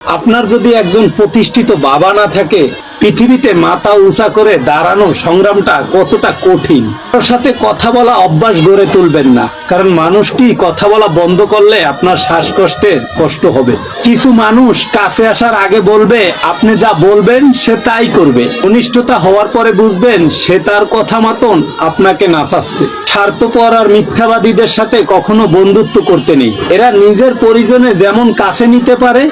আপনার যদি একজন প্রতিষ্ঠিত বাবা না থাকে, পৃথিবীতে মাথা উঁচা করে দাঁড়ানো সংগ্রামটা কতটা কঠিন? ওর সাথে কথা বলা অভ্যাস গড়ে তুলবেন না। কারণ মানুষটি কথা বলা বন্ধ করলে আপনার শ্বাসকষ্টের কষ্ট হবে। কিছু মানুষ কাছে আসার আগে বলবে, আপনি যা বলবেন, সে তাই করবে। অনিষ্টতা হওয়ার পরে বুঝবেন, সে তার কথা মতন আপনাকে নাচাচ্ছে। স্বার্থপর আর মিথ্যাবাদীদের সাথে কখনো বন্ধুত্ব করতে নেই। এরা নিজের পরিজনে যেমন কাছে নিতে পারে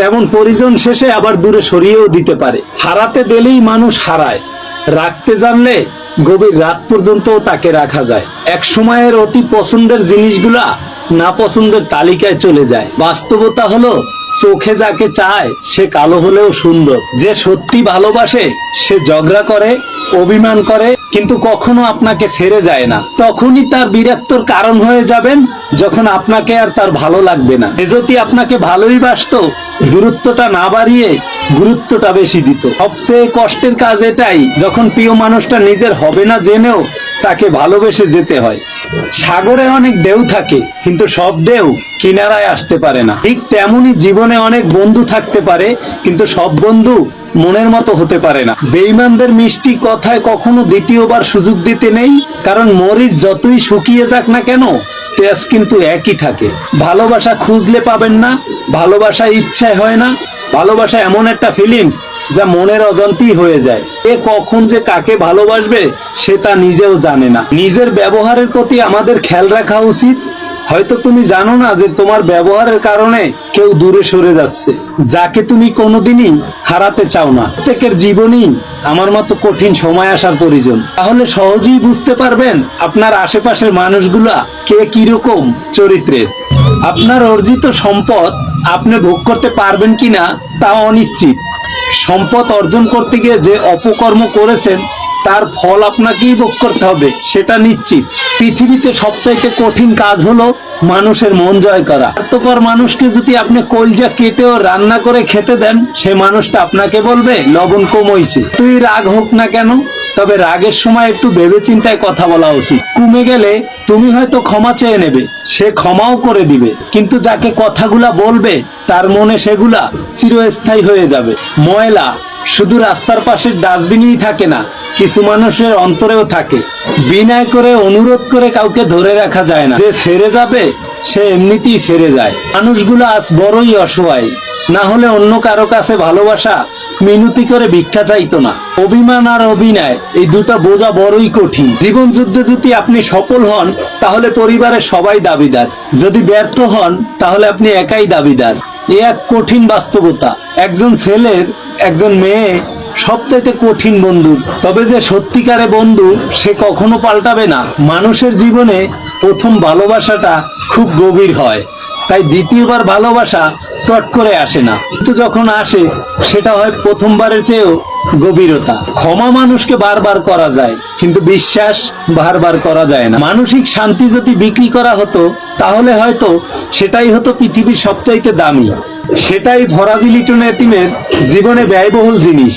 তেমন পরিজন শেষে আবার দূরে সরিয়েও দিতে পারে। হারাতে দিলেই মানুষ হারায়। রাখতে জানলে গভীর রাত পর্যন্ত তাকে রাখা যায়। এক সময়ের অতি পছন্দের জিনিসগুলা না পছন্দের তালিকায় চলে যায়। বাস্তবতা হলো, চোখে যাকে চায়, সে কালো হলেও সুন্দর। যে সত্যি ভালোবাসে, সে ঝগড়া করে অভিমান করে, কিন্তু কখনো আপনাকে ছেড়ে যায় না। তখনই তার বিরক্তর কারণ হয়ে যাবেন, যখন আপনাকে আর তার ভালো লাগবে না। এ যদি আপনাকে ভালোই বাসত দূরত্বটা না বাড়িয়ে গুরুত্বটা বেশি দিত। সবচেয়ে কষ্টের কাজ এটাই, যখন প্রিয় মানুষটা নিজের হবে না জেনেও তাকে ভালোবেসে যেতে হয়। সাগরে অনেক ঢেউ থাকে, কিন্তু সব ঢেউ কিনারায় আসতে পারে না। ঠিক তেমনি জীবনে অনেক বন্ধু থাকতে পারে, কিন্তু সব বন্ধু মনের মতো হতে পারে না। বেইমানদের মিষ্টি কথায় কখনো দ্বিতীয়বার সুযোগ দিতে নেই, কারণ মরিচ যতই শুকিয়ে যাক না কেন টেস্ট কিন্তু একই থাকে। ভালোবাসা খুঁজলে পাবেন না ভালোবাসা ইচ্ছায় হয় না, ভালোবাসা এমন একটা ফিলিংস যা মনের অজান্তেই হয়ে যায়। এ কখন যে কাকে ভালোবাসবে, সে তা নিজেও জানে না। নিজের ব্যবহারের প্রতি আমাদের খেয়াল রাখা উচিত। হয়তো তুমি জানো না যে তোমার ব্যবহারের কারণে কেউ দূরে সরে যাচ্ছে। যাকে তুমি কোনোদিনই হারাতে চাও না। প্রত্যেকের জীবনই আমার মতো কঠিন সময় আসার প্রয়োজন। তাহলে সহজেই বুঝতে পারবেন আপনার আশেপাশের মানুষগুলা কে কীরকম চরিত্রের। আপনার অর্জিত সম্পদ আপনি ভোগ করতে পারবেন কিনা তা অনিশ্চিত। সম্পদ অর্জন করতে গিয়ে যে অপকর্ম করেছেন, তার ফল আপনাকেই ভোগ করতে হবে, সেটা নিশ্চিত। পৃথিবীতে সবচাইতে কঠিন কাজ হলো মানুষের মন জয় করা। স্বার্থকর মানুষকে যদি আপনি কলজা কেটেও রান্না করে খেতে দেন, সে মানুষটা আপনাকে বলবে, লবণ কমইছে। তুই রাগ হোক না কেন তবে রাগের সময় একটু ভেবে চিন্তায় কথা বলা উচিত। কমে গেলে তুমি হয়তো ক্ষমা চেয়ে নেবে, সে ক্ষমাও করে দিবে। কিন্তু যাকে কথাগুলা বলবে, তার মনে সেগুলা চিরস্থায়ী হয়ে যাবে। ময়লা শুধু রাস্তার পাশের ডাস্টবিনেই থাকে না, কিছু মানুষের অন্তরেও থাকে। বিনয় করে অনুরোধ করে কাউকে ধরে রাখা যায় না। যে ছেড়ে যাবে, সে এমনিতেই ছেড়ে যায়। মানুষগুলো আজ বড়ই অসহায়। না হলে অন্য কারও কাছে ভালোবাসা মিনতি করে ভিক্ষা চাইতো না। অভিমান আর অভিনয়, এই দুটো বোঝা বড়ই কঠিন। জীবন যুদ্ধে যদি আপনি সফল হন, তাহলে পরিবারের সবাই দাবিদার। যদি ব্যর্থ হন, তাহলে আপনি একাই দাবিদার। এ এক কঠিন বাস্তবতা। একজন ছেলের, একজন মেয়ে সবচাইতে কঠিন বন্ধু। তবে যে সত্যিকারে বন্ধু, সে কখনো পাল্টাবে না। মানুষের জীবনে প্রথম ভালোবাসাটা খুব গভীর হয়। তাই দ্বিতীয়বার ভালোবাসা চট করে আসে না। কিন্তু যখন আসে, সেটা হয় প্রথমবারের চেয়েও গভীরতা। ক্ষমা মানুষকে বারবার করা যায়, কিন্তু বিশ্বাস বারবার করা যায় না। মানসিক শান্তি যদি বিক্রি করা হতো, তাহলে হয়তো সেটাই হতো পৃথিবীর সবচাইতে দামি। সেটাই ভরাজি লিটন এতিমের জীবনে ব্যয়বহুল জিনিস।